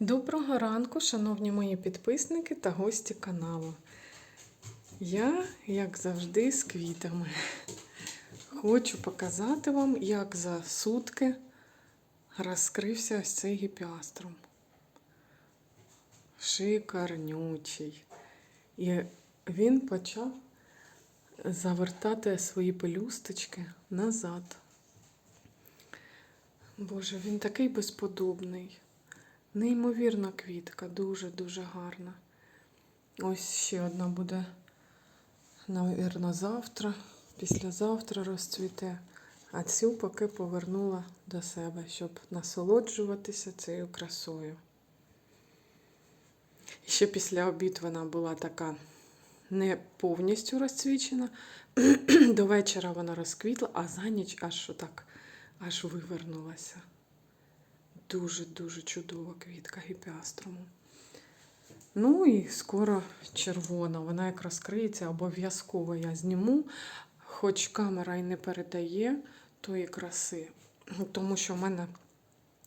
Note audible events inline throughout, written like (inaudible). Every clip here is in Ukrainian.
Доброго ранку, шановні мої підписники та гості каналу. Я, як завжди, з квітами. Хочу показати вам, як за сутки розкрився ось цей гіпіаструм. Шикарнючий. І він почав завертати свої пелюсточки назад. Боже, він такий безподобний. Неймовірна квітка, дуже-дуже гарна. Ось ще одна буде, навірно, завтра, післязавтра розцвіте. А цю поки повернула до себе, щоб насолоджуватися цією красою. Ще після обід вона була така не повністю розцвічена. (clears throat) До вечора вона розквітла, а за ніч аж отак аж вивернулася. Дуже-дуже чудова квітка гіпіаструму. Ну і скоро червона. Вона як розкриється, обов'язково я зніму, хоч камера і не передає тої краси, тому що в мене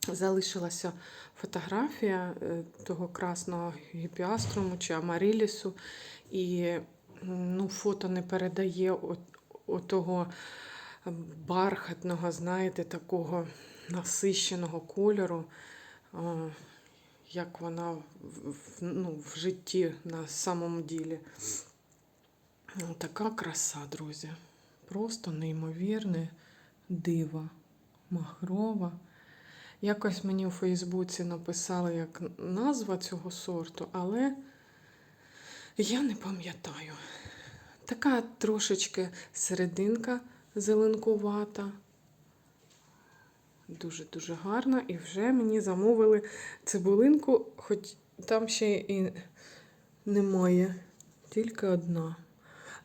залишилася фотографія е, того красного гіпіаструму чи амарілісу, і ну, фото не передає от, отого бархатного, знаєте, такого насищеного кольору, як вона ну, в житті на самому ділі. Ну, Така краса, друзі. Просто неймовірне диво. Махрова. Якось мені у Фейсбуці написали як назва цього сорту, але я не пам'ятаю. Така трошечки серединка зеленкувата. Дуже-дуже гарна. І вже мені замовили цибулинку, хоч там ще і немає, тільки одна.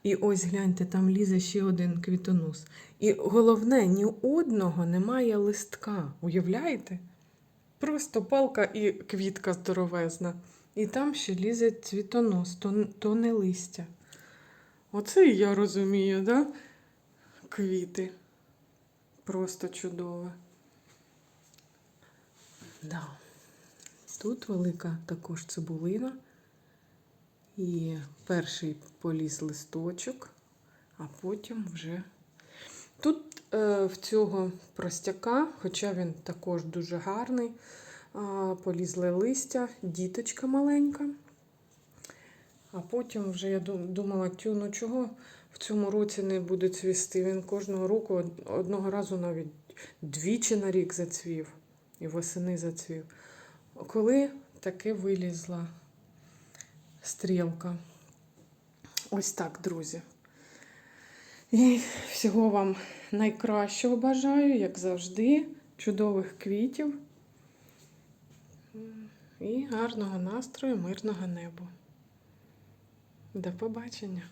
І ось гляньте, там лізе ще один квітонос. І головне, ні одного немає листка. Уявляєте? Просто палка і квітка здоровезна. І там ще лізе цвітонос, то, то не листя. Оце і я розумію, да? Квіти. Просто чудове. Да. Тут велика також цибулина. І перший поліз листочок, а потім вже. Тут е, в цього простяка, хоча він також дуже гарний, а, полізли листя, діточка маленька. А потім вже я думала, тю, ну чого в цьому році не буде цвісти. Він кожного року одного разу навіть двічі на рік зацвів і восени зацвів. Коли таки вилізла стрілка. Ось так, друзі. І всього вам найкращого бажаю, як завжди, чудових квітів і гарного настрою, мирного неба. До побачення!